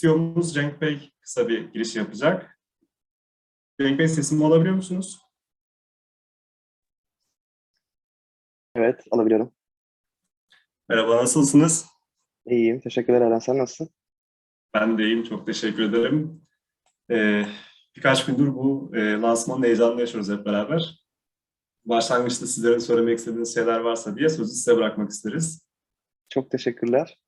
CEO'muz Cenk Bey kısa bir giriş yapacak. Cenk Bey sesimi alabiliyor musunuz? Evet, alabiliyorum. Merhaba, nasılsınız? İyiyim, teşekkürler Eren. Sen nasılsın? Ben de iyiyim, çok teşekkür ederim. Ee, birkaç gündür bu e, lansmanın heyecanını yaşıyoruz hep beraber. Başlangıçta sizlerin söylemek istediğiniz şeyler varsa diye sözü size bırakmak isteriz. Çok teşekkürler.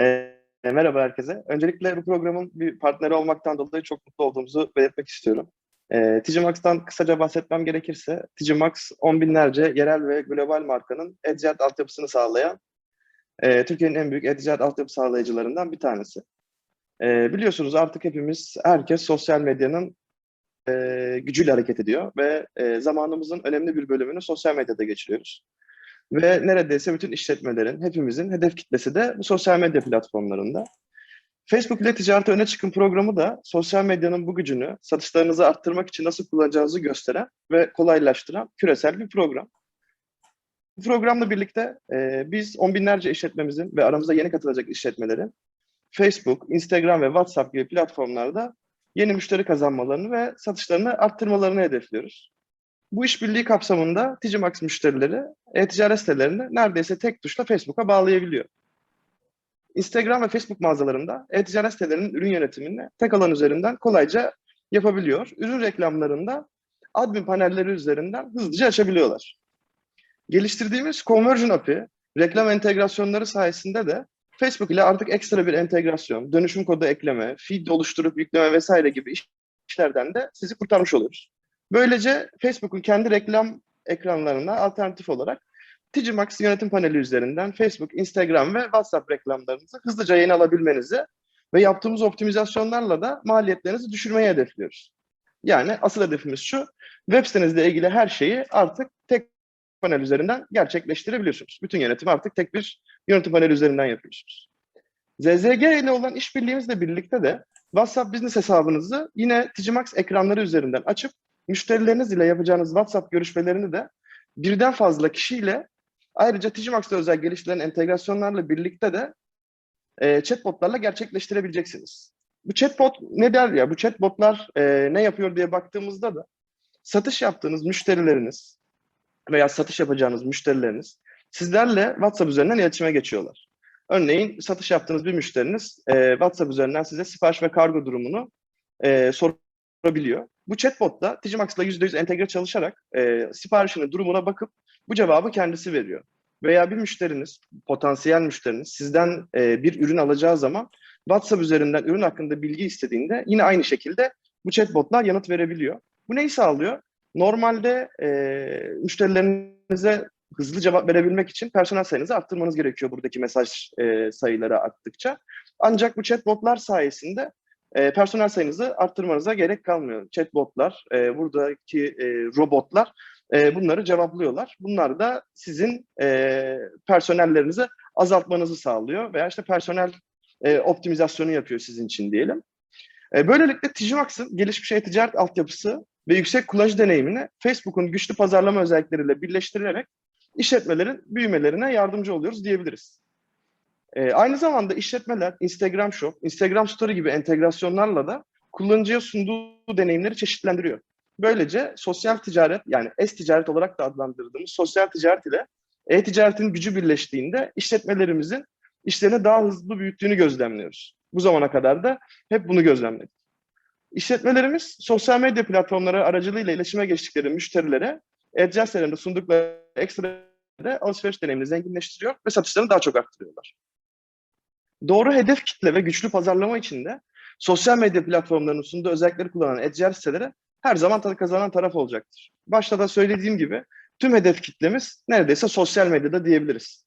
Ee, merhaba herkese. Öncelikle bu programın bir partneri olmaktan dolayı çok mutlu olduğumuzu belirtmek istiyorum. Ee, Ticimax'tan kısaca bahsetmem gerekirse, Ticimax on binlerce yerel ve global markanın e-ticaret altyapısını sağlayan e, Türkiye'nin en büyük e-ticaret altyapı sağlayıcılarından bir tanesi. E, biliyorsunuz artık hepimiz, herkes sosyal medyanın e, gücüyle hareket ediyor ve e, zamanımızın önemli bir bölümünü sosyal medyada geçiriyoruz. Ve neredeyse bütün işletmelerin, hepimizin hedef kitlesi de bu sosyal medya platformlarında. Facebook ile ticarete öne çıkın programı da sosyal medyanın bu gücünü satışlarınızı arttırmak için nasıl kullanacağınızı gösteren ve kolaylaştıran küresel bir program. Bu programla birlikte e, biz on binlerce işletmemizin ve aramızda yeni katılacak işletmelerin Facebook, Instagram ve WhatsApp gibi platformlarda yeni müşteri kazanmalarını ve satışlarını arttırmalarını hedefliyoruz. Bu işbirliği kapsamında Ticimax müşterileri e-ticaret sitelerini neredeyse tek tuşla Facebook'a bağlayabiliyor. Instagram ve Facebook mağazalarında e-ticaret sitelerinin ürün yönetimini tek alan üzerinden kolayca yapabiliyor. Ürün reklamlarında admin panelleri üzerinden hızlıca açabiliyorlar. Geliştirdiğimiz Conversion API, reklam entegrasyonları sayesinde de Facebook ile artık ekstra bir entegrasyon, dönüşüm kodu ekleme, feed oluşturup yükleme vesaire gibi işlerden de sizi kurtarmış oluyoruz. Böylece Facebook'un kendi reklam ekranlarına alternatif olarak Ticimax yönetim paneli üzerinden Facebook, Instagram ve WhatsApp reklamlarınızı hızlıca yayın alabilmenizi ve yaptığımız optimizasyonlarla da maliyetlerinizi düşürmeyi hedefliyoruz. Yani asıl hedefimiz şu, web sitenizle ilgili her şeyi artık tek panel üzerinden gerçekleştirebiliyorsunuz. Bütün yönetimi artık tek bir yönetim paneli üzerinden yapıyorsunuz. ZZG ile olan işbirliğimizle birlikte de WhatsApp Business hesabınızı yine Ticimax ekranları üzerinden açıp müşterileriniz ile yapacağınız WhatsApp görüşmelerini de birden fazla kişiyle ayrıca Ticimax'ta özel geliştirilen entegrasyonlarla birlikte de e, chatbotlarla gerçekleştirebileceksiniz. Bu chatbot ne der ya? Bu chatbotlar e, ne yapıyor diye baktığımızda da satış yaptığınız müşterileriniz veya satış yapacağınız müşterileriniz sizlerle WhatsApp üzerinden iletişime geçiyorlar. Örneğin satış yaptığınız bir müşteriniz e, WhatsApp üzerinden size sipariş ve kargo durumunu e, sorabiliyor. Bu chatbot da Ticimax'la %100 entegre çalışarak e, siparişinin durumuna bakıp bu cevabı kendisi veriyor. Veya bir müşteriniz, potansiyel müşteriniz sizden e, bir ürün alacağı zaman WhatsApp üzerinden ürün hakkında bilgi istediğinde yine aynı şekilde bu chatbotlar yanıt verebiliyor. Bu neyi sağlıyor? Normalde e, müşterilerinize hızlı cevap verebilmek için personel sayınızı arttırmanız gerekiyor buradaki mesaj e, sayıları arttıkça. Ancak bu chatbotlar sayesinde e, personel sayınızı arttırmanıza gerek kalmıyor. Chatbotlar, e, buradaki e, robotlar e, bunları cevaplıyorlar. Bunlar da sizin e, personellerinizi azaltmanızı sağlıyor veya işte personel e, optimizasyonu yapıyor sizin için diyelim. E, böylelikle Ticimax'ın gelişmiş e-ticaret altyapısı ve yüksek kullanıcı deneyimini Facebook'un güçlü pazarlama özellikleriyle birleştirilerek işletmelerin büyümelerine yardımcı oluyoruz diyebiliriz. E, aynı zamanda işletmeler Instagram Shop, Instagram Story gibi entegrasyonlarla da kullanıcıya sunduğu deneyimleri çeşitlendiriyor. Böylece sosyal ticaret yani es-ticaret olarak da adlandırdığımız sosyal ticaret ile e-ticaretin gücü birleştiğinde işletmelerimizin işlerini daha hızlı büyüttüğünü gözlemliyoruz. Bu zamana kadar da hep bunu gözlemledik. İşletmelerimiz sosyal medya platformları aracılığıyla iletişime geçtikleri müşterilere e-ticaret sitelerinde sundukları ekstra alışveriş deneyimini zenginleştiriyor ve satışlarını daha çok arttırıyorlar. Doğru hedef kitle ve güçlü pazarlama için de sosyal medya platformlarının sunduğu özellikleri kullanan e-ticaret siteleri her zaman kazanan taraf olacaktır. Başta da söylediğim gibi tüm hedef kitlemiz neredeyse sosyal medyada diyebiliriz.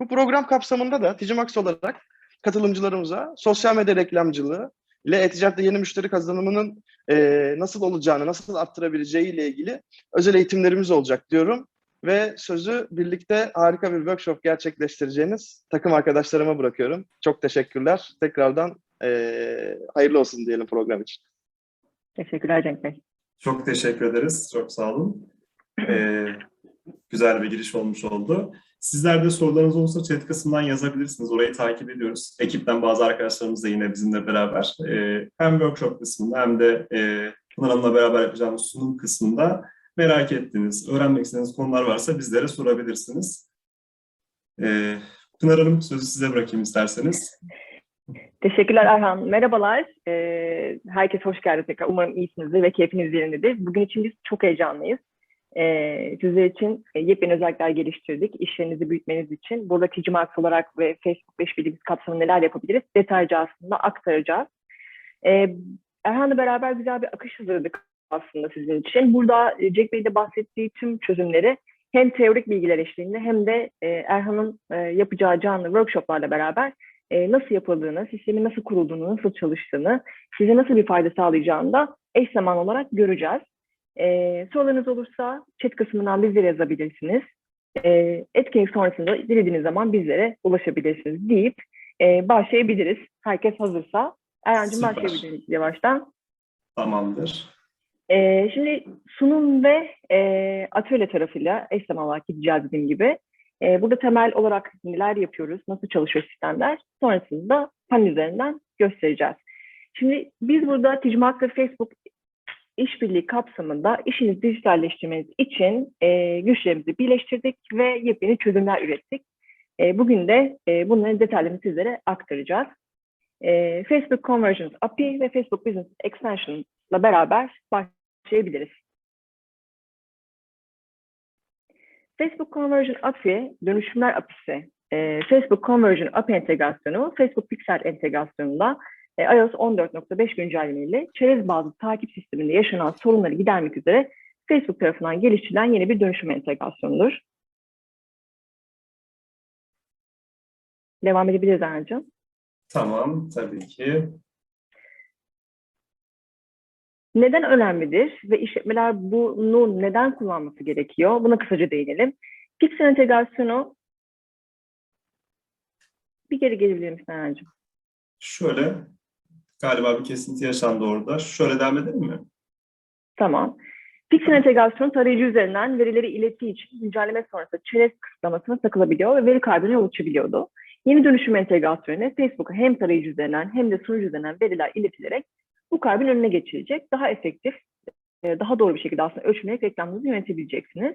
Bu program kapsamında da Ticimax olarak katılımcılarımıza sosyal medya reklamcılığı ile e-ticarette yeni müşteri kazanımının e, nasıl olacağını, nasıl arttırabileceği ile ilgili özel eğitimlerimiz olacak diyorum. Ve sözü birlikte harika bir workshop gerçekleştireceğiniz takım arkadaşlarıma bırakıyorum. Çok teşekkürler. Tekrardan e, hayırlı olsun diyelim program için. Teşekkürler Cenk Bey. Çok teşekkür ederiz, çok sağ olun. Ee, güzel bir giriş olmuş oldu. Sizler de sorularınız olursa chat kısmından yazabilirsiniz. Orayı takip ediyoruz. Ekipten bazı arkadaşlarımız da yine bizimle beraber. Ee, hem workshop kısmında hem de e, Pınar Hanım'la beraber yapacağımız sunum kısmında merak ettiğiniz, öğrenmek istediğiniz konular varsa bizlere sorabilirsiniz. Ee, Pınar Hanım sözü size bırakayım isterseniz. Teşekkürler Erhan. Merhabalar. Ee, herkes hoş geldi tekrar. Umarım iyisinizdir ve keyfiniz yerindedir. Bugün için biz çok heyecanlıyız. Ee, sizler için e, yepyeni özellikler geliştirdik. İşlerinizi büyütmeniz için. Burada Ticimax olarak ve Facebook ve işbirliğimiz kapsamında neler yapabiliriz? Detaylıca aslında aktaracağız. Ee, Erhan'la beraber güzel bir akış hazırladık aslında sizin için. Burada e, Jack Bey'de bahsettiği tüm çözümleri hem teorik bilgiler eşliğinde hem de e, Erhan'ın e, yapacağı canlı workshoplarla beraber e, nasıl yapıldığını, sistemin nasıl kurulduğunu, nasıl çalıştığını, size nasıl bir fayda sağlayacağını da eş zaman olarak göreceğiz. E, sorularınız olursa chat kısmından bizlere yazabilirsiniz. E, etkinlik sonrasında dilediğiniz zaman bizlere ulaşabilirsiniz deyip e, başlayabiliriz. Herkes hazırsa. Erhan'cığım başlayabiliriz yavaştan. Tamamdır. Ee, şimdi sunum ve e, atölye tarafıyla eş zamanlı gideceğiz dediğim gibi. Ee, burada temel olarak neler yapıyoruz, nasıl çalışıyor sistemler, sonrasında panel üzerinden göstereceğiz. Şimdi biz burada Tijmak ve Facebook işbirliği kapsamında işinizi dijitalleştirmeniz için e, güçlerimizi birleştirdik ve yepyeni çözümler ürettik. E, bugün de e, bunların detaylarını sizlere aktaracağız. E, Facebook Conversions API ve Facebook Business Extension beraber başlayabiliriz. Facebook Conversion API, dönüşümler API'si, e, Facebook Conversion API entegrasyonu, Facebook Pixel entegrasyonunda e, iOS 14.5 güncellemeyle çerez bazlı takip sisteminde yaşanan sorunları gidermek üzere Facebook tarafından geliştirilen yeni bir dönüşüm entegrasyonudur. Devam edebiliriz Erhan'cığım. Tamam, tabii ki. Neden önemlidir ve işletmeler bunu neden kullanması gerekiyor? Buna kısaca değinelim. Pixel entegrasyonu bir geri gelebilir misin Erhan'cığım? Şöyle, galiba bir kesinti yaşandı orada. Şöyle devam edelim mi? Tamam. Pixel entegrasyonu tarayıcı üzerinden verileri ilettiği için güncelleme sonrası çerez kısıtlamasına takılabiliyor ve veri kaybına yol açabiliyordu. Yeni dönüşüm entegrasyonu Facebook'a hem tarayıcı üzerinden hem de sunucu üzerinden veriler iletilerek bu kaybın önüne geçilecek. Daha efektif, e, daha doğru bir şekilde aslında ölçmeyerek reklamınızı yönetebileceksiniz.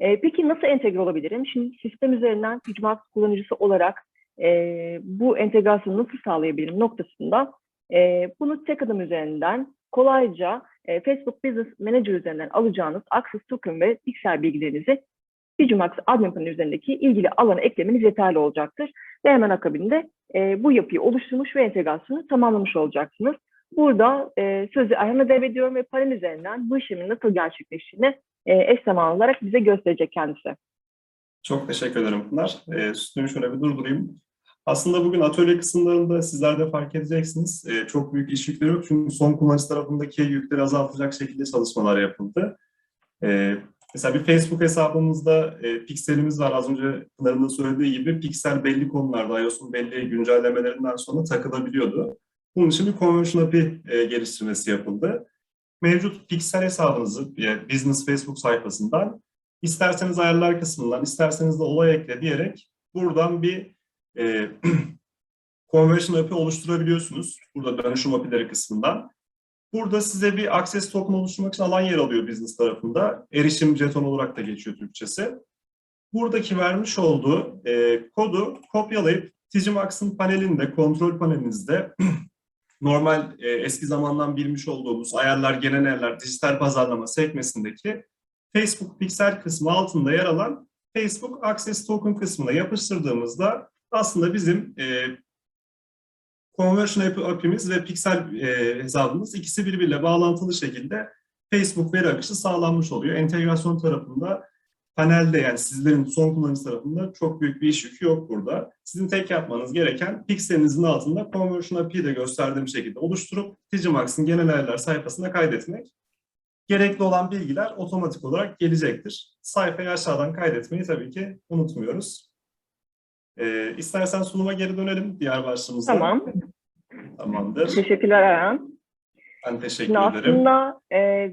E, Peki nasıl entegre olabilirim? Şimdi sistem üzerinden Hicmat kullanıcısı olarak e, bu entegrasyonu nasıl sağlayabilirim noktasında bunu tek adım üzerinden kolayca Facebook Business Manager üzerinden alacağınız Access Token ve Pixel bilgilerinizi Digimax admin panel üzerindeki ilgili alana eklemeniz yeterli olacaktır. Ve hemen akabinde e, bu yapıyı oluşturmuş ve entegrasyonu tamamlamış olacaksınız. Burada e, sözü Erhan'a devrediyorum ve panel üzerinden bu işlemin nasıl gerçekleştiğini e, eş zamanlı olarak bize gösterecek kendisi. Çok teşekkür ederim Pınar. E, sütümü şöyle bir durdurayım. Aslında bugün atölye kısımlarında sizler de fark edeceksiniz. E, çok büyük iş yükleri yok çünkü son kullanıcı tarafındaki yükleri azaltacak şekilde çalışmalar yapıldı. E, mesela bir Facebook hesabımızda e, pikselimiz var. Az önce Pınar'ın da söylediği gibi piksel belli konularda iOS'un belli güncellemelerinden sonra takılabiliyordu. Bunun için bir Conversion API e, geliştirmesi yapıldı. Mevcut piksel hesabınızı yani Business Facebook sayfasından isterseniz ayarlar kısmından, isterseniz de olay ekle diyerek buradan bir e, Conversion API oluşturabiliyorsunuz. Burada dönüşüm API'leri kısmından. Burada size bir access token oluşturmak için alan yer alıyor business tarafında. Erişim jeton olarak da geçiyor Türkçesi. Buradaki vermiş olduğu e, kodu kopyalayıp Digimax'ın panelinde, kontrol panelinizde normal e, eski zamandan bilmiş olduğumuz ayarlar, genel ayarlar, dijital pazarlama sekmesindeki Facebook Pixel kısmı altında yer alan Facebook Access Token kısmına yapıştırdığımızda aslında bizim e, Conversion API API'miz ve Pixel e, hesabımız ikisi birbiriyle bağlantılı şekilde Facebook veri akışı sağlanmış oluyor. Entegrasyon tarafında panelde yani sizlerin son kullanıcı tarafında çok büyük bir iş yükü yok burada. Sizin tek yapmanız gereken pikselinizin altında Conversion API'yi de gösterdiğim şekilde oluşturup Digimax'ın genel ayarlar sayfasına kaydetmek. Gerekli olan bilgiler otomatik olarak gelecektir. Sayfayı aşağıdan kaydetmeyi tabii ki unutmuyoruz. Ee, istersen sunuma geri dönelim diğer başlığımızda. Tamam. Tamamdır. Teşekkürler Erhan. Ben teşekkür Şimdi ederim. aslında e,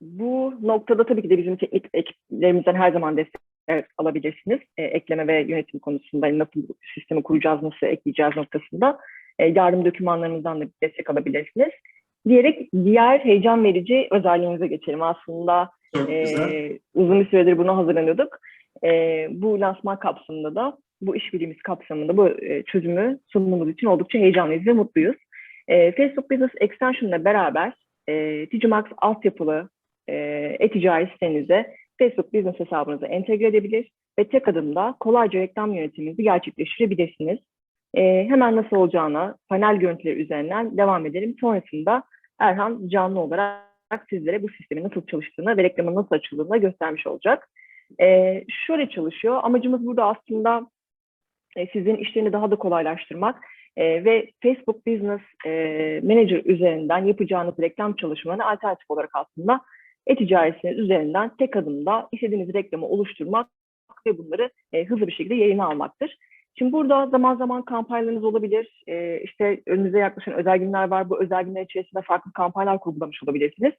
bu noktada tabii ki de bizim teknik ekiplerimizden her zaman destek evet, alabilirsiniz. E, ekleme ve yönetim konusunda nasıl sistemi kuracağız, nasıl ekleyeceğiz noktasında e, yardım dokümanlarımızdan da destek alabilirsiniz. Diyerek diğer heyecan verici özelliğimize geçelim. Aslında ee, uzun bir süredir buna hazırlanıyorduk. Ee, bu lansman kapsamında da, bu işbirliğimiz kapsamında bu e, çözümü sunmamız için oldukça heyecanlıyız ve mutluyuz. Ee, Facebook Business Extension ile beraber e, Digimax altyapılı e, e-ticaret sitenize Facebook Business hesabınızı entegre edebilir ve tek adımda kolayca reklam yönetiminizi gerçekleştirebilirsiniz. Ee, hemen nasıl olacağına panel görüntüleri üzerinden devam edelim. Sonrasında Erhan canlı olarak sizlere bu sistemin nasıl çalıştığını ve reklamın nasıl açıldığını da göstermiş olacak. Ee, şöyle çalışıyor. Amacımız burada aslında e, sizin işlerini daha da kolaylaştırmak e, ve Facebook Business e, Manager üzerinden yapacağınız reklam çalışmalarını alternatif olarak aslında e-ticaretiniz üzerinden tek adımda istediğiniz reklamı oluşturmak ve bunları e, hızlı bir şekilde yayına almaktır. Şimdi burada zaman zaman kampanyalarınız olabilir. Ee, işte önünüze yaklaşan özel günler var. Bu özel günler içerisinde farklı kampanyalar kurgulamış olabilirsiniz.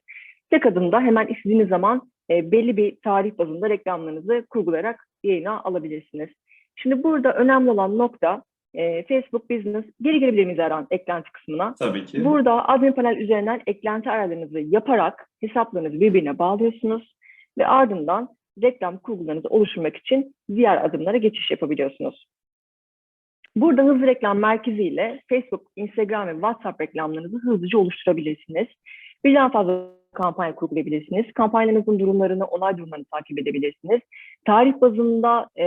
Tek adımda hemen istediğiniz zaman e, belli bir tarih bazında reklamlarınızı kurgulayarak yayına alabilirsiniz. Şimdi burada önemli olan nokta e, Facebook Business, geri gelebilir miyiz Erhan eklenti kısmına? Tabii ki. Burada admin panel üzerinden eklenti ayarlarınızı yaparak hesaplarınızı birbirine bağlıyorsunuz ve ardından reklam kurgularınızı oluşturmak için diğer adımlara geçiş yapabiliyorsunuz. Burada hızlı reklam merkezi ile Facebook, Instagram ve WhatsApp reklamlarınızı hızlıca oluşturabilirsiniz. Birden fazla kampanya kurgulayabilirsiniz. Kampanyanızın durumlarını, onay durumlarını takip edebilirsiniz. Tarih bazında e,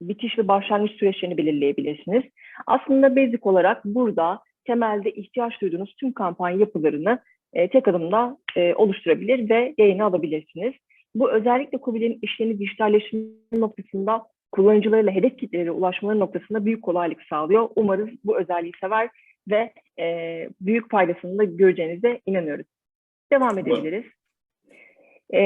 bitiş ve başlangıç süreçlerini belirleyebilirsiniz. Aslında basic olarak burada temelde ihtiyaç duyduğunuz tüm kampanya yapılarını e, tek adımda e, oluşturabilir ve yayına alabilirsiniz. Bu özellikle COVID'in işlerini dijitalleştirme noktasında kullanıcılarıyla hedef kitlelere ulaşmaları noktasında büyük kolaylık sağlıyor. Umarız bu özelliği sever ve e, büyük faydasını da göreceğinize inanıyoruz. Devam edebiliriz. E,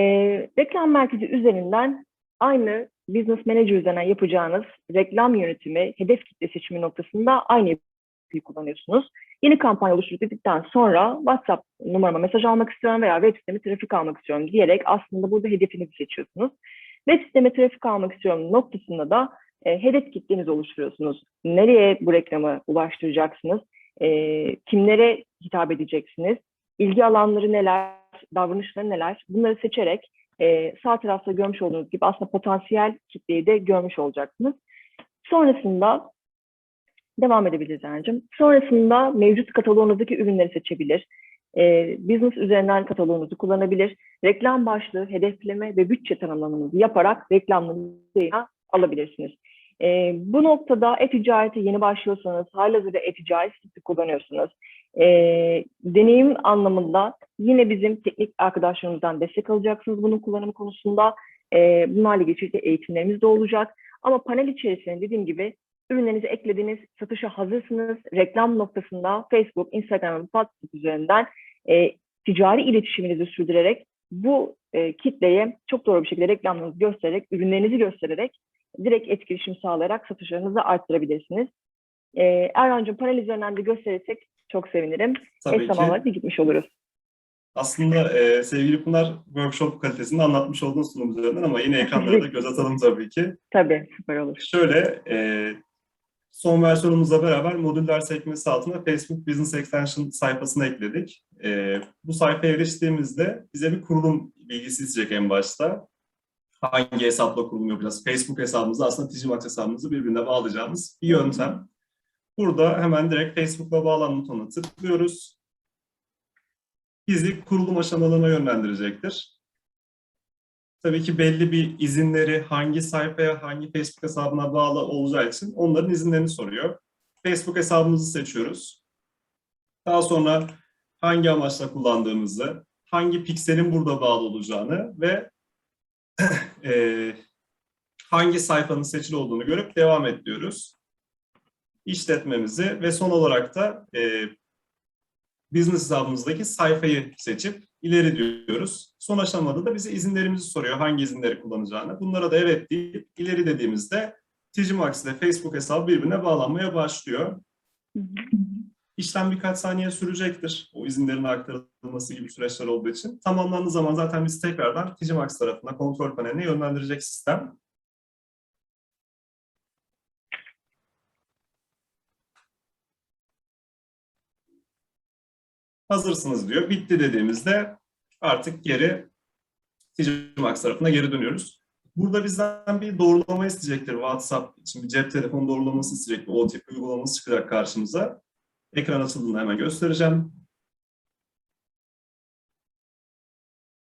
reklam merkezi üzerinden aynı Business Manager üzerinden yapacağınız reklam yönetimi, hedef kitle seçimi noktasında aynı yapıyı kullanıyorsunuz. Yeni kampanya oluşturduktan sonra WhatsApp numarama mesaj almak istiyorum veya web sitemi trafik almak istiyorum diyerek aslında burada hedefinizi seçiyorsunuz. Web siteme trafik almak istiyorum noktasında da e, hedef kitlenizi oluşturuyorsunuz. Nereye bu reklamı ulaştıracaksınız? E, kimlere hitap edeceksiniz? İlgi alanları neler? Davranışları neler? Bunları seçerek e, sağ tarafta görmüş olduğunuz gibi aslında potansiyel kitleyi de görmüş olacaksınız. Sonrasında devam edebiliriz Ercim. Sonrasında mevcut kataloğunuzdaki ürünleri seçebilir. E, business üzerinden kataloğunuzu kullanabilir. Reklam başlığı, hedefleme ve bütçe tanımlamanızı yaparak reklamlarınızı alabilirsiniz. E, bu noktada e-ticarete yeni başlıyorsanız, halihazırda e-ticaret sitesi kullanıyorsunuz. E, deneyim anlamında yine bizim teknik arkadaşlarımızdan destek alacaksınız bunun kullanımı konusunda. E, bunlarla ilgili eğitimlerimiz de olacak. Ama panel içerisinde dediğim gibi ürünlerinizi eklediniz, satışa hazırsınız. Reklam noktasında Facebook, Instagram ve WhatsApp üzerinden e, ticari iletişiminizi sürdürerek bu e, kitleye çok doğru bir şekilde reklamlarınızı göstererek, ürünlerinizi göstererek direkt etkileşim sağlayarak satışlarınızı arttırabilirsiniz. E, Erhan'cığım panel üzerinden de gösterirsek çok sevinirim. Tabii Eş zamanlı gitmiş oluruz. Aslında e, sevgili Pınar workshop kalitesinde anlatmış olduğun sunum üzerinden ama yine ekranlara da göz atalım tabii ki. Tabii süper olur. Şöyle, e, son versiyonumuzla beraber modüller sekmesi altında Facebook Business Extension sayfasını ekledik. E, bu sayfaya eriştiğimizde bize bir kurulum bilgisi isteyecek en başta. Hangi hesapla kurulum yapacağız? Facebook hesabımızı aslında Digimax hesabımızı birbirine bağlayacağımız bir yöntem. Burada hemen direkt Facebook'la bağlanma butonuna tıklıyoruz. Bizi kurulum aşamalarına yönlendirecektir. Tabii ki belli bir izinleri hangi sayfaya, hangi Facebook hesabına bağlı olacağı için onların izinlerini soruyor. Facebook hesabımızı seçiyoruz. Daha sonra hangi amaçla kullandığımızı, hangi pikselin burada bağlı olacağını ve hangi sayfanın seçili olduğunu görüp devam et diyoruz. İşletmemizi ve son olarak da eee business hesabımızdaki sayfayı seçip ileri diyoruz. Son aşamada da bize izinlerimizi soruyor, hangi izinleri kullanacağını. Bunlara da evet deyip ileri dediğimizde Digimax ile Facebook hesabı birbirine bağlanmaya başlıyor. İşlem birkaç saniye sürecektir. O izinlerin aktarılması gibi süreçler olduğu için. Tamamlandığı zaman zaten biz tekrardan Digimax tarafına kontrol paneline yönlendirecek sistem. Hazırsınız diyor. Bitti dediğimizde artık geri Tcmax tarafına geri dönüyoruz. Burada bizden bir doğrulama isteyecektir WhatsApp için bir cep telefonu doğrulaması isteyecek bir OTP uygulaması çıkacak karşımıza. Ekran açıldığında hemen göstereceğim.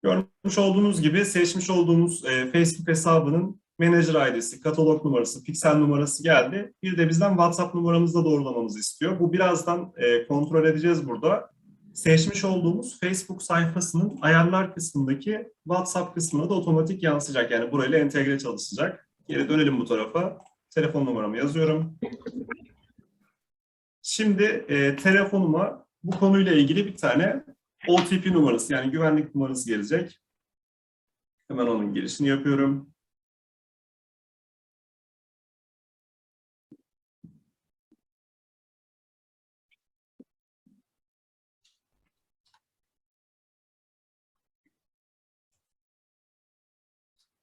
Görmüş olduğunuz gibi seçmiş olduğumuz e, Facebook hesabının Manager ID'si, katalog numarası, piksel numarası geldi. Bir de bizden WhatsApp numaramızı da doğrulamamızı istiyor. Bu birazdan e, kontrol edeceğiz burada. Seçmiş olduğumuz Facebook sayfasının ayarlar kısmındaki WhatsApp kısmına da otomatik yansıyacak. Yani burayla entegre çalışacak. Geri dönelim bu tarafa. Telefon numaramı yazıyorum. Şimdi e, telefonuma bu konuyla ilgili bir tane OTP numarası yani güvenlik numarası gelecek. Hemen onun girişini yapıyorum.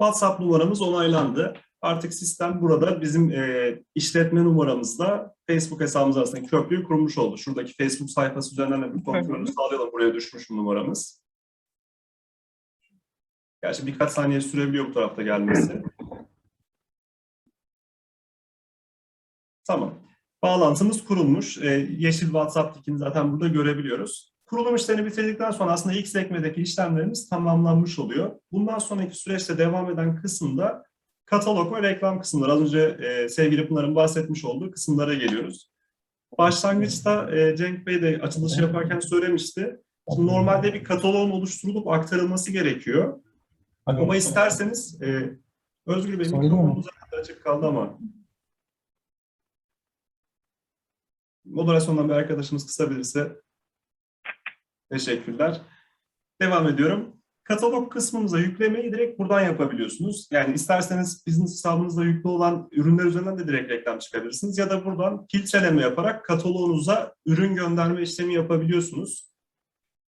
WhatsApp numaramız onaylandı. Artık sistem burada bizim e, işletme numaramızla Facebook hesabımız arasındaki köprüyü kurmuş oldu. Şuradaki Facebook sayfası üzerinden de bir kontrolü sağlayalım. Buraya düşmüş mü numaramız. Gerçi birkaç saniye sürebiliyor bu tarafta gelmesi. Tamam. Bağlantımız kurulmuş. E, yeşil WhatsApp linkini zaten burada görebiliyoruz. Kurulum işlerini bitirdikten sonra aslında ilk sekmedeki işlemlerimiz tamamlanmış oluyor. Bundan sonraki süreçte devam eden kısımda katalog ve reklam kısımları. Az önce e, sevgili Pınar'ın bahsetmiş olduğu kısımlara geliyoruz. Başlangıçta e, Cenk Bey de açılışı yaparken söylemişti. Şimdi normalde bir kataloğun oluşturulup aktarılması gerekiyor. Ama isterseniz e, Özgür Bey mikrofonunuz açık kaldı ama moderasyondan bir arkadaşımız kısabilirse teşekkürler. Devam ediyorum. Katalog kısmımıza yüklemeyi direkt buradan yapabiliyorsunuz. Yani isterseniz business hesabınızda yüklü olan ürünler üzerinden de direkt reklam çıkabilirsiniz. Ya da buradan filtreleme yaparak kataloğunuza ürün gönderme işlemi yapabiliyorsunuz.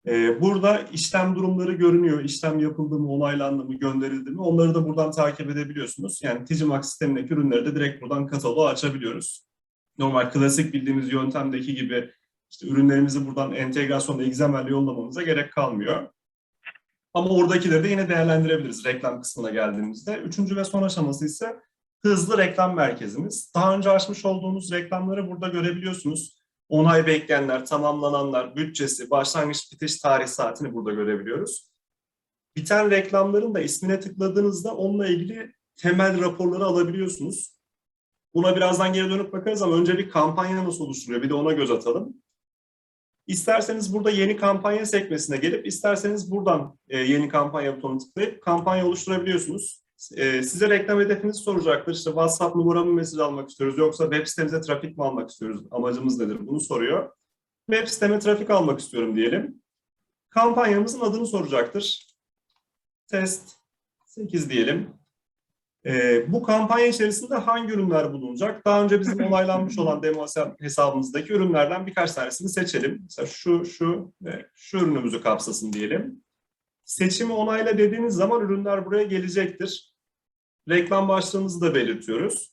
Ee, burada işlem durumları görünüyor. İşlem yapıldı mı, onaylandı mı, gönderildi mi? Onları da buradan takip edebiliyorsunuz. Yani Tcmax sistemindeki ürünleri de direkt buradan kataloğu açabiliyoruz. Normal klasik bildiğimiz yöntemdeki gibi işte ürünlerimizi buradan entegrasyonda XML yollamamıza gerek kalmıyor. Ama oradakileri de yine değerlendirebiliriz reklam kısmına geldiğimizde. Üçüncü ve son aşaması ise hızlı reklam merkezimiz. Daha önce açmış olduğumuz reklamları burada görebiliyorsunuz. Onay bekleyenler, tamamlananlar, bütçesi, başlangıç bitiş tarih saatini burada görebiliyoruz. Biten reklamların da ismine tıkladığınızda onunla ilgili temel raporları alabiliyorsunuz. Buna birazdan geri dönüp bakarız ama önce bir kampanya nasıl oluşturuyor bir de ona göz atalım. İsterseniz burada yeni kampanya sekmesine gelip isterseniz buradan e, yeni kampanya butonuna tıklayıp kampanya oluşturabiliyorsunuz. E, size reklam hedefinizi soracaktır. İşte WhatsApp numaramı mesaj almak istiyoruz yoksa web sitemize trafik mi almak istiyoruz? Amacımız nedir? Bunu soruyor. Web siteme trafik almak istiyorum diyelim. Kampanyamızın adını soracaktır. Test 8 diyelim. Ee, bu kampanya içerisinde hangi ürünler bulunacak? Daha önce bizim onaylanmış olan demo hesabımızdaki ürünlerden birkaç tanesini seçelim. Mesela şu, şu ve şu ürünümüzü kapsasın diyelim. Seçimi onayla dediğiniz zaman ürünler buraya gelecektir. Reklam başlığımızı da belirtiyoruz.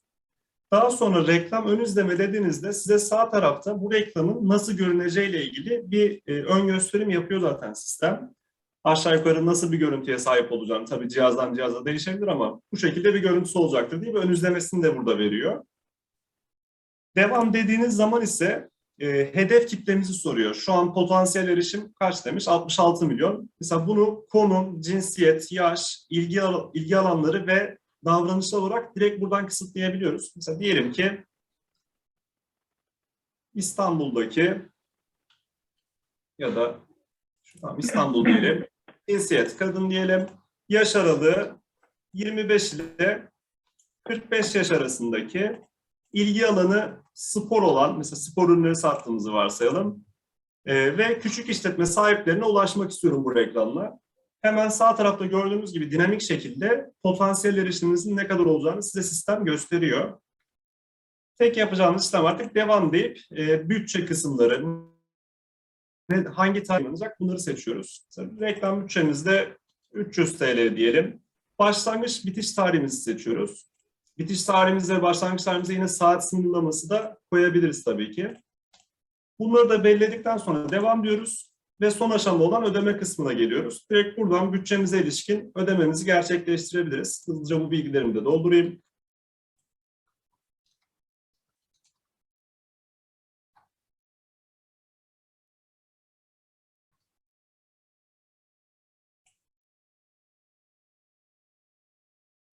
Daha sonra reklam ön izleme dediğinizde size sağ tarafta bu reklamın nasıl görüneceğiyle ilgili bir e, ön gösterim yapıyor zaten sistem aşağı yukarı nasıl bir görüntüye sahip olacağını tabii cihazdan cihaza değişebilir ama bu şekilde bir görüntüsü olacaktır diye bir ön izlemesini de burada veriyor. Devam dediğiniz zaman ise e, hedef kitlemizi soruyor. Şu an potansiyel erişim kaç demiş? 66 milyon. Mesela bunu konum, cinsiyet, yaş, ilgi, al- ilgi alanları ve davranışsal olarak direkt buradan kısıtlayabiliyoruz. Mesela diyelim ki İstanbul'daki ya da Tamam, İstanbul diyelim. Cinsiyet kadın diyelim. Yaş aralığı 25 ile 45 yaş arasındaki ilgi alanı spor olan, mesela spor ürünleri sattığımızı varsayalım. Ee, ve küçük işletme sahiplerine ulaşmak istiyorum bu reklamla. Hemen sağ tarafta gördüğünüz gibi dinamik şekilde potansiyel erişiminizin ne kadar olacağını size sistem gösteriyor. Tek yapacağımız işlem artık devam deyip e, bütçe kısımları, ne, hangi tarih alınacak bunları seçiyoruz. Mesela reklam bütçemizde 300 TL diyelim. Başlangıç bitiş tarihimizi seçiyoruz. Bitiş tarihimize başlangıç tarihimize yine saat sınırlaması da koyabiliriz tabii ki. Bunları da belirledikten sonra devam diyoruz. Ve son aşamada olan ödeme kısmına geliyoruz. Direkt buradan bütçemize ilişkin ödememizi gerçekleştirebiliriz. Hızlıca bu bilgilerimi de doldurayım.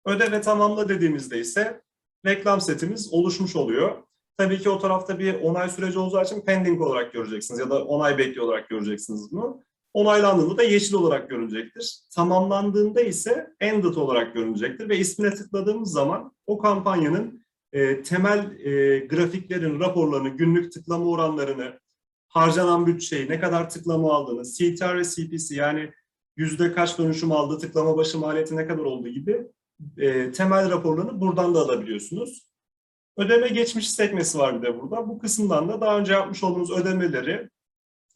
Öde ve tamamla dediğimizde ise reklam setimiz oluşmuş oluyor. Tabii ki o tarafta bir onay süreci olacağı için pending olarak göreceksiniz ya da onay bekliyor olarak göreceksiniz bunu. Onaylandığında da yeşil olarak görünecektir. Tamamlandığında ise ended olarak görünecektir ve ismine tıkladığımız zaman o kampanyanın e, temel e, grafiklerin, raporlarını, günlük tıklama oranlarını, harcanan bütçeyi, ne kadar tıklama aldığını, CTR ve CPC yani yüzde kaç dönüşüm aldı, tıklama başı maliyeti ne kadar olduğu gibi e, temel raporlarını buradan da alabiliyorsunuz. Ödeme geçmiş sekmesi var bir de burada. Bu kısımdan da daha önce yapmış olduğunuz ödemeleri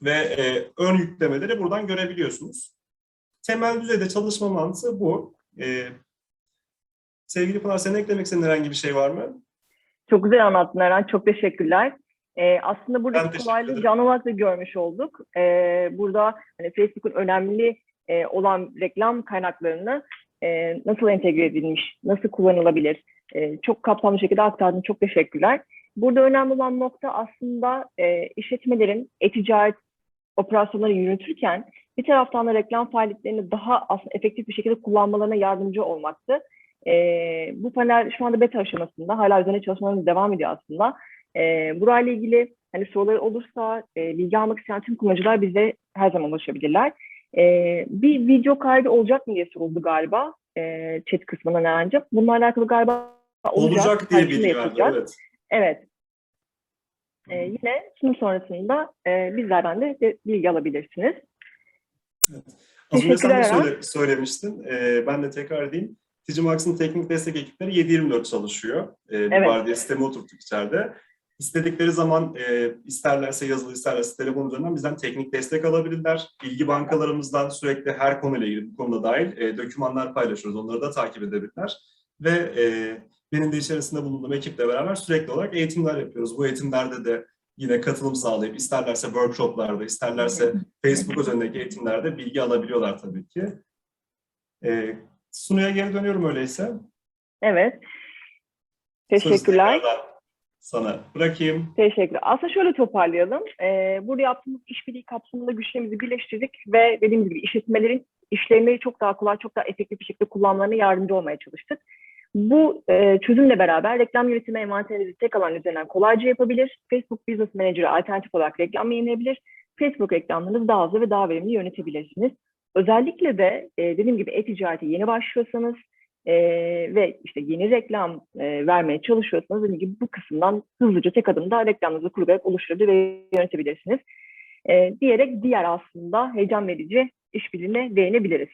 ve e, ön yüklemeleri buradan görebiliyorsunuz. Temel düzeyde çalışma mantığı bu. E, sevgili Pınar, senin eklemek istediğin herhangi bir şey var mı? Çok güzel anlattın Eren. Çok teşekkürler. Ee, aslında buradaki kolaylığı canlı olarak da görmüş olduk. Ee, burada hani Facebook'un önemli e, olan reklam kaynaklarını e, nasıl entegre edilmiş, nasıl kullanılabilir, e, çok kapsamlı şekilde aktardın. Çok teşekkürler. Burada önemli olan nokta aslında e, işletmelerin e-ticaret operasyonları yürütürken bir taraftan da reklam faaliyetlerini daha aslında efektif bir şekilde kullanmalarına yardımcı olmaktı. E, bu panel şu anda beta aşamasında, hala üzerine çalışmalarımız devam ediyor aslında. E, burayla ilgili hani soruları olursa e, bilgi almak isteyen tüm kullanıcılar bize her zaman ulaşabilirler. E, bir video kaydı olacak mı diye soruldu galiba e, chat kısmından Eren'cim. Bununla alakalı galiba olacak, Olacak diye bilgi verdi. Evet. Evet. Ee, yine sunum sonrasında e, bizlerden de, de bilgi alabilirsiniz. Az önce sen de söyle- söylemiştin. Ee, ben de tekrar edeyim. Digimax'ın teknik destek ekipleri 7-24 çalışıyor. Ee, bir Evet. vardiya sistemi oturttuk içeride. İstedikleri zaman e, isterlerse yazılı isterlerse telefon üzerinden bizden teknik destek alabilirler. Bilgi bankalarımızdan sürekli her konuyla ilgili bu konuda dahil e, dokümanlar paylaşıyoruz. Onları da takip edebilirler. Ve e, benim de içerisinde bulunduğum ekiple beraber sürekli olarak eğitimler yapıyoruz. Bu eğitimlerde de yine katılım sağlayıp isterlerse workshoplarda, isterlerse Facebook özelindeki eğitimlerde bilgi alabiliyorlar tabii ki. Ee, Sunu'ya geri dönüyorum öyleyse. Evet. Teşekkürler. Sana bırakayım. Teşekkür. Aslında şöyle toparlayalım. Ee, burada yaptığımız işbirliği kapsamında güçlerimizi birleştirdik ve dediğimiz gibi işletmelerin işlemleri çok daha kolay, çok daha efektif bir şekilde kullanmalarına yardımcı olmaya çalıştık. Bu e, çözümle beraber reklam yönetimi envanterinizi tek alan üzerinden kolayca yapabilir. Facebook Business Manager'a alternatif olarak reklam yayınlayabilir. Facebook reklamlarınızı daha hızlı ve daha verimli yönetebilirsiniz. Özellikle de e, dediğim gibi e-ticarete yeni başlıyorsanız e, ve işte yeni reklam e, vermeye çalışıyorsanız dediğim gibi bu kısımdan hızlıca tek adımda reklamınızı kurularak oluşturabilir ve yönetebilirsiniz. E, diyerek diğer aslında heyecan verici işbirliğine değinebiliriz.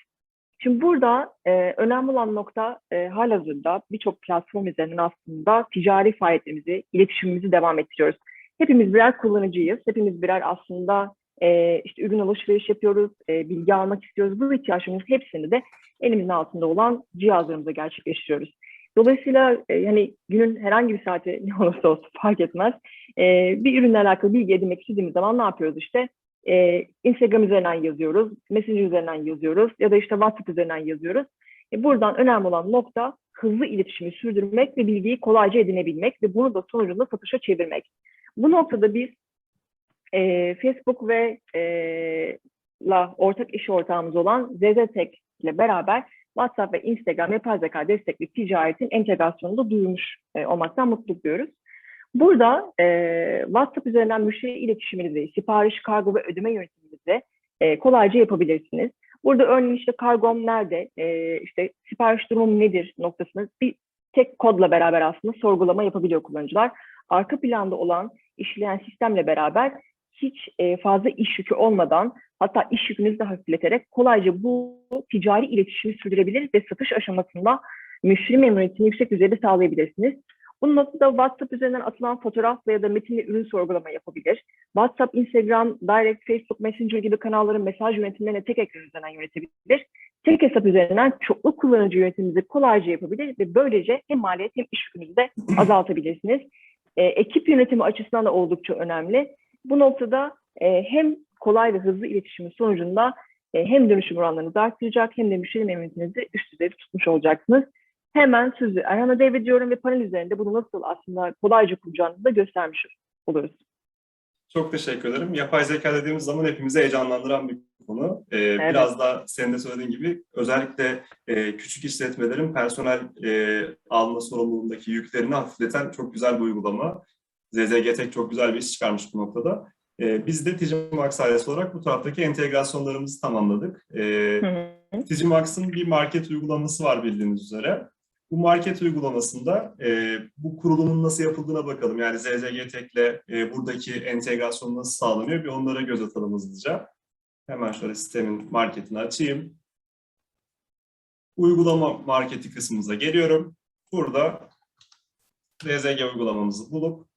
Şimdi burada e, önemli olan nokta e, halihazırda birçok platform üzerinden aslında ticari faaliyetlerimizi, iletişimimizi devam ettiriyoruz. Hepimiz birer kullanıcıyız. Hepimiz birer aslında e, işte ürün alışveriş yapıyoruz, e, bilgi almak istiyoruz. Bu ihtiyaçlarımızın hepsini de elimizin altında olan cihazlarımıza gerçekleştiriyoruz. Dolayısıyla e, yani günün herhangi bir saati ne olursa olsun fark etmez. E, bir ürünle alakalı bilgi edinmek istediğimiz zaman ne yapıyoruz işte? E, Instagram üzerinden yazıyoruz, Messenger üzerinden yazıyoruz ya da işte WhatsApp üzerinden yazıyoruz. E, buradan önemli olan nokta hızlı iletişimi sürdürmek ve bilgiyi kolayca edinebilmek ve bunu da sonucunda satışa çevirmek. Bu noktada biz e, Facebook ve e, la ortak iş ortağımız olan ZZTek ile beraber WhatsApp ve Instagram yapay zeka destekli ticaretin entegrasyonunu da duyurmuş e, olmaktan mutluluk duyuyoruz. Burada e, WhatsApp üzerinden müşteri iletişiminizi, sipariş, kargo ve ödeme yönetiminizi e, kolayca yapabilirsiniz. Burada örneğin işte kargom nerede, e, işte sipariş durumum nedir noktasını bir tek kodla beraber aslında sorgulama yapabiliyor kullanıcılar. Arka planda olan işleyen sistemle beraber hiç e, fazla iş yükü olmadan hatta iş yükünüzü de hafifleterek kolayca bu ticari iletişimi sürdürebilir ve satış aşamasında müşteri memnuniyetini yüksek düzeyde sağlayabilirsiniz. Bu noktada WhatsApp üzerinden atılan fotoğrafla ya da metinle ürün sorgulama yapabilir. WhatsApp, Instagram, Direct, Facebook, Messenger gibi kanalların mesaj yönetimlerini tek ekran üzerinden yönetebilir. Tek hesap üzerinden çoklu kullanıcı yönetiminizi kolayca yapabilir ve böylece hem maliyet hem iş yükünüzü de azaltabilirsiniz. E, ekip yönetimi açısından da oldukça önemli. Bu noktada e, hem kolay ve hızlı iletişimin sonucunda e, hem dönüşüm oranlarınızı arttıracak hem de müşteri memnuniyetinizi üst düzeyde tutmuş olacaksınız. Hemen sözü Erhan'a devrediyorum ve panel üzerinde bunu nasıl aslında kolayca kuracağınızı da göstermiş oluruz. Çok teşekkür ederim. Yapay zeka dediğimiz zaman hepimizi heyecanlandıran bir konu. Ee, Biraz da senin de söylediğin gibi özellikle e, küçük işletmelerin personel e, alma sorumluluğundaki yüklerini hafifleten çok güzel bir uygulama. ZZG Tek çok güzel bir iş çıkarmış bu noktada. E, biz de Ticimax ailesi olarak bu taraftaki entegrasyonlarımızı tamamladık. E, hı. Ticimax'ın bir market uygulaması var bildiğiniz üzere. Bu market uygulamasında e, bu kurulumun nasıl yapıldığına bakalım. Yani ZZG Tek'le e, buradaki entegrasyon nasıl sağlanıyor bir onlara göz atalım hızlıca. Hemen şöyle sistemin marketini açayım. Uygulama marketi kısmımıza geliyorum. Burada ZZG uygulamamızı bulup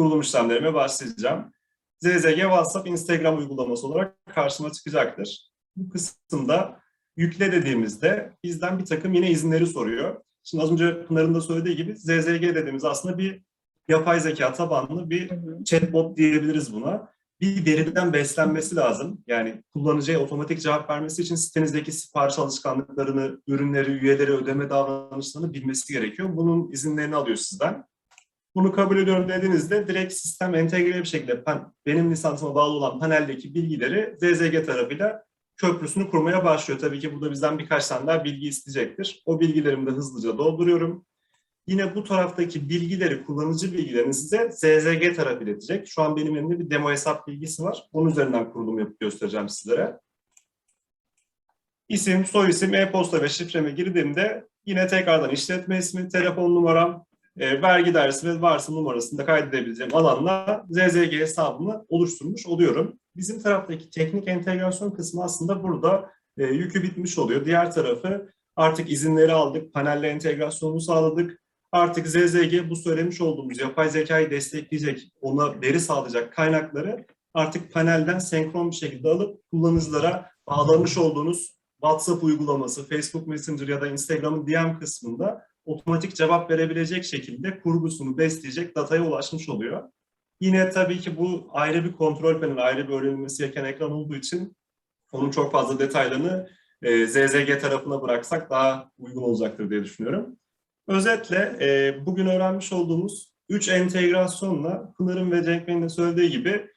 kurulum işlemlerime başlayacağım. ZZG WhatsApp Instagram uygulaması olarak karşıma çıkacaktır. Bu kısımda yükle dediğimizde bizden bir takım yine izinleri soruyor. Şimdi az önce Pınar'ın da söylediği gibi ZZG dediğimiz aslında bir yapay zeka tabanlı bir chatbot diyebiliriz buna. Bir veriden beslenmesi lazım. Yani kullanıcıya otomatik cevap vermesi için sitenizdeki sipariş alışkanlıklarını, ürünleri, üyeleri, ödeme davranışlarını bilmesi gerekiyor. Bunun izinlerini alıyor sizden. Bunu kabul ediyorum dediğinizde direkt sistem entegre bir şekilde benim lisansıma bağlı olan paneldeki bilgileri ZZG tarafıyla köprüsünü kurmaya başlıyor. Tabii ki burada bizden birkaç tane daha bilgi isteyecektir. O bilgilerimi de hızlıca dolduruyorum. Yine bu taraftaki bilgileri, kullanıcı bilgilerini size ZZG tarafı iletecek. Şu an benim elimde bir demo hesap bilgisi var. Onun üzerinden kurulum yapıp göstereceğim sizlere. İsim, soy isim, e-posta ve şifreme girdiğimde yine tekrardan işletme ismi, telefon numaram, e, vergi dairesi ve varsım numarasını da kaydedebileceğim alanla ZZG hesabımı oluşturmuş oluyorum. Bizim taraftaki teknik entegrasyon kısmı aslında burada e, yükü bitmiş oluyor. Diğer tarafı artık izinleri aldık, panelle entegrasyonunu sağladık. Artık ZZG bu söylemiş olduğumuz yapay zekayı destekleyecek, ona veri sağlayacak kaynakları artık panelden senkron bir şekilde alıp kullanıcılara bağlamış olduğunuz WhatsApp uygulaması, Facebook Messenger ya da Instagram'ın DM kısmında otomatik cevap verebilecek şekilde kurgusunu besleyecek dataya ulaşmış oluyor. Yine tabii ki bu ayrı bir kontrol paneli, ayrı bir öğrenilmesi gereken ekran olduğu için onun çok fazla detaylarını e, ZZG tarafına bıraksak daha uygun olacaktır diye düşünüyorum. Özetle e, bugün öğrenmiş olduğumuz 3 entegrasyonla Pınar'ın ve Cenk Bey'in de söylediği gibi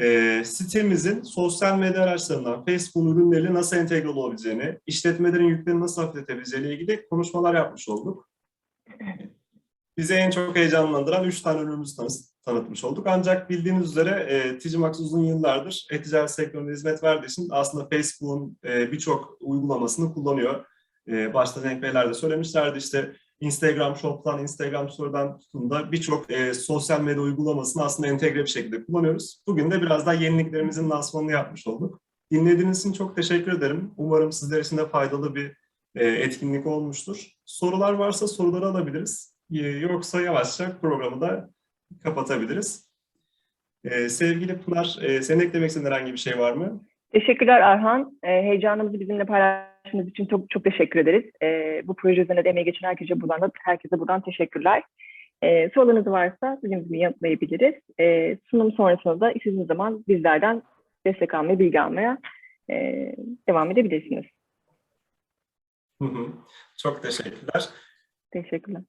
e, sitemizin sosyal medya araçlarından Facebook'un ürünleriyle nasıl entegre olabileceğini, işletmelerin yüklerini nasıl hafifletebileceğiyle ilgili konuşmalar yapmış olduk. Bizi en çok heyecanlandıran 3 tane ürünümüzü tanı- tanıtmış olduk. Ancak bildiğiniz üzere e, Ticimax uzun yıllardır e-ticaret sektöründe hizmet verdiği için aslında Facebook'un e, birçok uygulamasını kullanıyor. E, başta Cenk Beyler de söylemişlerdi işte Instagram Shop'tan, Instagram Store'dan tutun da birçok e, sosyal medya uygulamasını aslında entegre bir şekilde kullanıyoruz. Bugün de biraz daha yeniliklerimizin lansmanını yapmış olduk. Dinlediğiniz için çok teşekkür ederim. Umarım sizler için de faydalı bir e, etkinlik olmuştur. Sorular varsa soruları alabiliriz. E, yoksa yavaşça programı da kapatabiliriz. E, sevgili Pınar, e, senin eklemek istediğin herhangi bir şey var mı? Teşekkürler Arhan. Ee, heyecanımızı bizimle paylaştığınız için çok çok teşekkür ederiz. Ee, bu proje üzerine de emeği geçen herkese buradan da herkese buradan teşekkürler. Ee, sorularınız varsa bizim gibi yanıtlayabiliriz. Ee, sunum sonrasında da istediğiniz zaman bizlerden destek almaya, bilgi almaya e, devam edebilirsiniz. Hı hı. Çok teşekkürler. Teşekkürler.